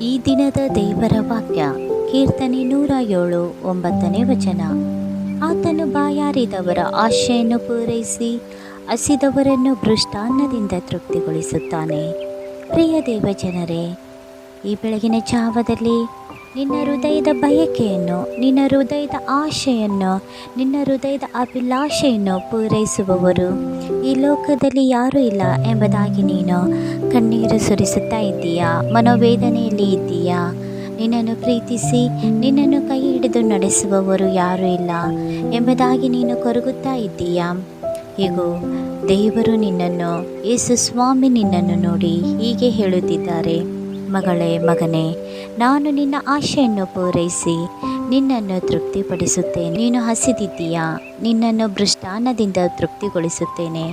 ಈ ದಿನದ ದೇವರ ವಾಕ್ಯ, ಕೀರ್ತನೆ ನೂರ ಏಳು, ಒಂಬತ್ತನೇ ವಚನ. ಆತನು ಬಾಯಾರಿದವರ ಆಶೆಯನ್ನು ಪೂರೈಸಿ, ಹಸಿದವರನ್ನು ಭೃಷ್ಟಾನ್ನದಿಂದ ತೃಪ್ತಿಗೊಳಿಸುತ್ತಾನೆ. ಪ್ರಿಯ ದೇವಜನರೇ, ಈ ಬೆಳಗಿನ ಜಾವದಲ್ಲಿ ನಿನ್ನ ಹೃದಯದ ಬಯಕೆಯನ್ನು, ನಿನ್ನ ಹೃದಯದ ಆಶೆಯನ್ನು, ನಿನ್ನ ಹೃದಯದ ಅಭಿಲಾಷೆಯನ್ನು ಪೂರೈಸುವವರು ಈ ಲೋಕದಲ್ಲಿ ಯಾರೂ ಇಲ್ಲ ಎಂಬುದಾಗಿ ನೀನು ಕಣ್ಣೀರು ಸುರಿಸುತ್ತಾ ಇದ್ದೀಯಾ? ಮನೋವೇದನೆಯಲ್ಲಿ ಇದ್ದೀಯಾ? ನಿನ್ನನ್ನು ಪ್ರೀತಿಸಿ, ನಿನ್ನನ್ನು ಕೈ ಹಿಡಿದು ನಡೆಸುವವರು ಯಾರೂ ಇಲ್ಲ ಎಂಬುದಾಗಿ ನೀನು ಕೊರಗುತ್ತಾ ಇದ್ದೀಯಾ? ಹೀಗೂ ದೇವರು ನಿನ್ನನ್ನು, ಯೇಸು ಸ್ವಾಮಿ ನಿನ್ನನ್ನು ನೋಡಿ ಹೀಗೆ ಹೇಳುತ್ತಿದ್ದಾರೆ. ಮಗಳೇ, ಮಗನೇ, ನಾನು ನಿನ್ನ ಆಶೆಯನ್ನು ಪೂರೈಸಿ ನಿನ್ನನ್ನು ತೃಪ್ತಿಪಡಿಸುತ್ತೇನೆ. ನೀನು ಹಸಿದಿದ್ದೀಯಾ? ನಿನ್ನನ್ನು ಮೃಷ್ಟಾನ್ನದಿಂದ ತೃಪ್ತಿಗೊಳಿಸುತ್ತೇನೆ.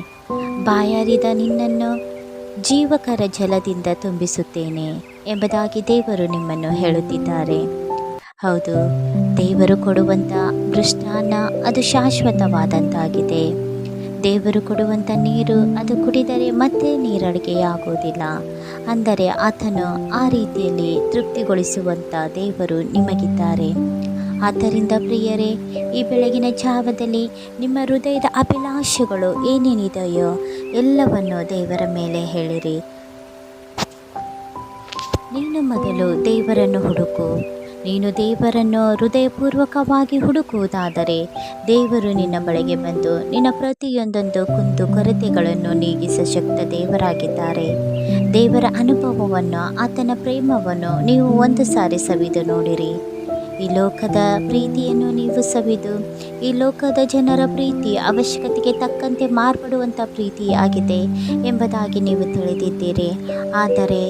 ಬಾಯಾರಿದ ನಿನ್ನನ್ನು ಜೀವಕರ ಜಲದಿಂದ ತುಂಬಿಸುತ್ತೇನೆ ಎಂಬುದಾಗಿ ದೇವರು ನಿಮ್ಮನ್ನು ಹೇಳುತ್ತಿದ್ದಾರೆ. ಹೌದು, ದೇವರು ಕೊಡುವಂಥ ಮೃಷ್ಟಾನ್ನ ಅದು ಶಾಶ್ವತವಾದಂತಾಗಿದೆ. ದೇವರು ಕೊಡುವಂಥ ನೀರು ಅದು ಕುಡಿದರೆ ಮತ್ತೆ ನೀರಡಿಗೆಯಾಗುವುದಿಲ್ಲ. ಅಂದರೆ ಆತನು ಆ ರೀತಿಯಲ್ಲಿ ತೃಪ್ತಿಗೊಳಿಸುವಂಥ ದೇವರು ನಿಮಗಿದ್ದಾರೆ. ಆದ್ದರಿಂದ ಪ್ರಿಯರೇ, ಈ ಬೆಳಗಿನ ಜಾವದಲ್ಲಿ ನಿಮ್ಮ ಹೃದಯದ ಅಭಿಲಾಷೆಗಳು ಏನೇನಿದೆಯೋ ಎಲ್ಲವನ್ನು ದೇವರ ಮೇಲೆ ಹೇಳಿರಿ. ನೀನು ಮೊದಲು ದೇವರನ್ನು ಹುಡುಕು. ನೀನು ದೇವರನ್ನು ಹೃದಯಪೂರ್ವಕವಾಗಿ ಹುಡುಕುವುದಾದರೆ ದೇವರು ನಿನ್ನ ಬಳಿಗೆ ಬಂದು ನಿನ್ನ ಪ್ರತಿಯೊಂದೊಂದು ಕುಂದು ಕೊರತೆಗಳನ್ನು ನೀಗಿಸ ಶಕ್ತ ದೇವರಾಗಿದ್ದಾರೆ. ದೇವರ ಅನುಭವವನ್ನು, ಆತನ ಪ್ರೇಮವನ್ನು ನೀವು ಒಂದು ಸಾರಿ ಸವಿದು ನೋಡಿರಿ. ಈ ಲೋಕದ ಪ್ರೀತಿಯನ್ನು ನೀವು ಸವಿದು, ಈ ಲೋಕದ ಜನರ ಪ್ರೀತಿ ಅವಶ್ಯಕತೆಗೆ ತಕ್ಕಂತೆ ಮಾರ್ಪಡುವಂಥ ಪ್ರೀತಿಯಾಗಿದೆ ಎಂಬುದಾಗಿ ನೀವು ತಿಳಿದಿದ್ದೀರಿ. ಆದರೆ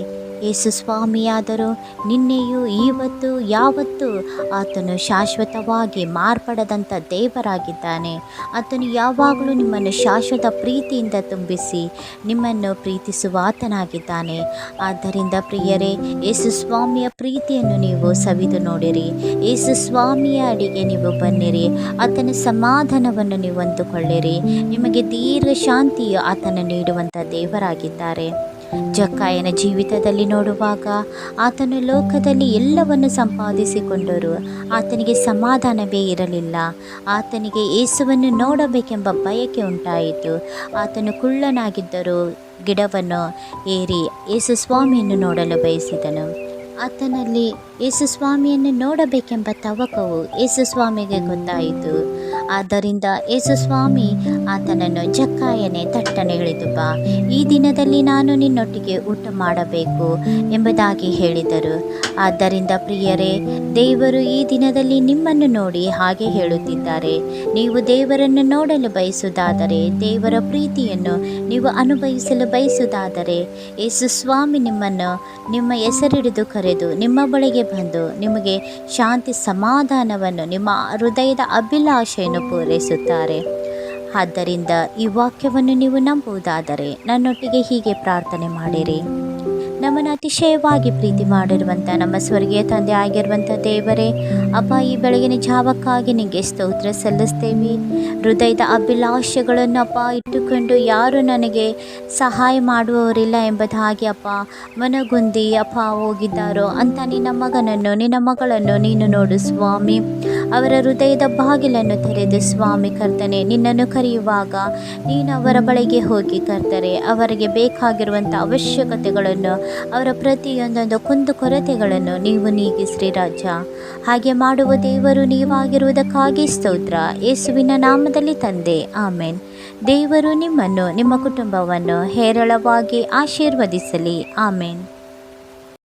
ಯೇಸು ಸ್ವಾಮಿಯಾದರೂ ನಿನ್ನೆಯೂ ಇವತ್ತು ಯಾವತ್ತು ಆತನು ಶಾಶ್ವತವಾಗಿ ಮಾರ್ಪಡದಂಥ ದೇವರಾಗಿದ್ದಾನೆ. ಆತನು ಯಾವಾಗಲೂ ನಿಮ್ಮನ್ನು ಶಾಶ್ವತ ಪ್ರೀತಿಯಿಂದ ತುಂಬಿಸಿ ನಿಮ್ಮನ್ನು ಪ್ರೀತಿಸುವ ಆತನಾಗಿದ್ದಾನೆ ಆದ್ದರಿಂದ ಪ್ರಿಯರೇ ಯೇಸು ಸ್ವಾಮಿಯ ಪ್ರೀತಿಯನ್ನು ನೀವು ಸವಿದು ನೋಡಿರಿ. ಯೇಸು ಸ್ವಾಮಿಯ ಅಡಿಗೆ ನೀವು ಬನ್ನಿರಿ. ಆತನ ಸಮಾಧಾನವನ್ನು ನೀವು ಅಂದುಕೊಳ್ಳಿರಿ. ನಿಮಗೆ ದೀರ್ಘ ಶಾಂತಿಯು ಆತನ ನೀಡುವಂಥ ದೇವರಾಗಿದ್ದಾರೆ. ಜಕ್ಕಾಯನ ಜೀವಿತದಲ್ಲಿ ನೋಡುವಾಗ ಆತನು ಲೋಕದಲ್ಲಿ ಎಲ್ಲವನ್ನು ಸಂಪಾದಿಸಿಕೊಂಡರು. ಆತನಿಗೆ ಸಮಾಧಾನವೇ ಇರಲಿಲ್ಲ. ಆತನಿಗೆ ಯೇಸುವನ್ನು ನೋಡಬೇಕೆಂಬ ಬಯಕೆ ಉಂಟಾಯಿತು. ಆತನು ಕುಳ್ಳನಾಗಿದ್ದರೂ ಗಿಡವನ್ನು ಏರಿ ಯೇಸು ಸ್ವಾಮಿಯನ್ನು ನೋಡಲು ಬಯಸಿದನು. ಆತನಲ್ಲಿ ಯೇಸು ಸ್ವಾಮಿಯನ್ನು ನೋಡಬೇಕೆಂಬ ತವಕವು ಯೇಸು ಸ್ವಾಮಿಗೆ ಗೊತ್ತಾಯಿತು. ಆದ್ದರಿಂದ ಯೇಸು ಸ್ವಾಮಿ ಆತನನ್ನು ಜಕ್ಕಾಯನೆ ತಟ್ಟನೆ ಇಳಿದು ಬಾ. ಈ ದಿನದಲ್ಲಿ ನಾನು ನಿನ್ನೊಟ್ಟಿಗೆ ಊಟ ಮಾಡಬೇಕು ಎಂಬುದಾಗಿ ಹೇಳಿದರು. ಆದ್ದರಿಂದ ಪ್ರಿಯರೇ, ದೇವರು ಈ ದಿನದಲ್ಲಿ ನಿಮ್ಮನ್ನು ನೋಡಿ ಹಾಗೆ ಹೇಳುತ್ತಿದ್ದಾರೆ. ನೀವು ದೇವರನ್ನು ನೋಡಲು ಬಯಸುವುದಾದರೆ, ದೇವರ ಪ್ರೀತಿಯನ್ನು ನೀವು ಅನುಭವಿಸಲು ಬಯಸುವುದಾದರೆ ಯೇಸು ಸ್ವಾಮಿ ನಿಮ್ಮನ್ನು ನಿಮ್ಮ ಹೆಸರಿಡಿದು ಕರೆದು ನಿಮ್ಮ ಬಳಿಗೆ ಬಂದು ನಿಮಗೆ ಶಾಂತಿ ಸಮಾಧಾನವನ್ನು, ನಿಮ್ಮ ಹೃದಯದ ಅಭಿಲಾಷೆಯನ್ನು ಪೂರೈಸುತ್ತಾರೆ. ಆದ್ದರಿಂದ ಈ ವಾಕ್ಯವನ್ನು ನೀವು ನಂಬುವುದಾದರೆ ನನ್ನೊಟ್ಟಿಗೆ ಹೀಗೆ ಪ್ರಾರ್ಥನೆ ಮಾಡಿರಿ. ನಮ್ಮನ್ನು ಅತಿಶಯವಾಗಿ ಪ್ರೀತಿ ಮಾಡಿರುವಂಥ ನಮ್ಮ ಸ್ವರ್ಗೀಯ ತಂದೆ ಆಗಿರುವಂಥ ದೇವರೇ, ಅಪ್ಪ, ಈ ಬೆಳಗಿನ ಜಾವಕ್ಕಾಗಿ ನಿಮಗೆ ಸ್ತೋತ್ರ ಸಲ್ಲಿಸ್ತೇವೆ. ಹೃದಯದ ಅಭಿಲಾಷೆಗಳನ್ನು ಅಪ್ಪ, ಇಟ್ಟುಕೊಂಡು ಯಾರು ನನಗೆ ಸಹಾಯ ಮಾಡುವವರಿಲ್ಲ ಎಂಬುದಾಗಿ ಅಪ್ಪ, ಮನಗುಂದಿ ಅಪ್ಪ ಹೋಗಿದ್ದಾರೋ ಅಂತ ನಿನ್ನ ಮಗನನ್ನು, ನಿನ್ನ ಮಗಳನ್ನು ನೀನು ನೋಡು ಸ್ವಾಮಿ. ಅವರ ಹೃದಯದ ಬಾಗಿಲನ್ನು ತೆರೆದು, ಸ್ವಾಮಿ ಕರ್ತನೆ, ನಿನ್ನನ್ನು ಕರೆಯುವಾಗ ನೀನು ಅವರ ಬಳಿಗೆ ಹೋಗಿ ಕರ್ತರೆ ಅವರಿಗೆ ಬೇಕಾಗಿರುವಂಥ ಅವಶ್ಯಕತೆಗಳನ್ನು, ಅವರ ಪ್ರತಿಯೊಂದೊಂದು ಕುಂದು ಕೊರತೆಗಳನ್ನು ನೀವು ನೀಗಿಸ್ರಿ ರಾಜ. ಹಾಗೆ ಮಾಡುವ ದೇವರು ನೀವಾಗಿರುವುದಕ್ಕಾಗಿ ಸ್ತೋತ್ರ. ಯೇಸುವಿನ ನಾಮದಲ್ಲಿ ತಂದೆ. ಆಮೇನ್. ದೇವರು ನಿಮ್ಮನ್ನು, ನಿಮ್ಮ ಕುಟುಂಬವನ್ನು ಹೇರಳವಾಗಿ ಆಶೀರ್ವದಿಸಲಿ. ಆಮೇನ್.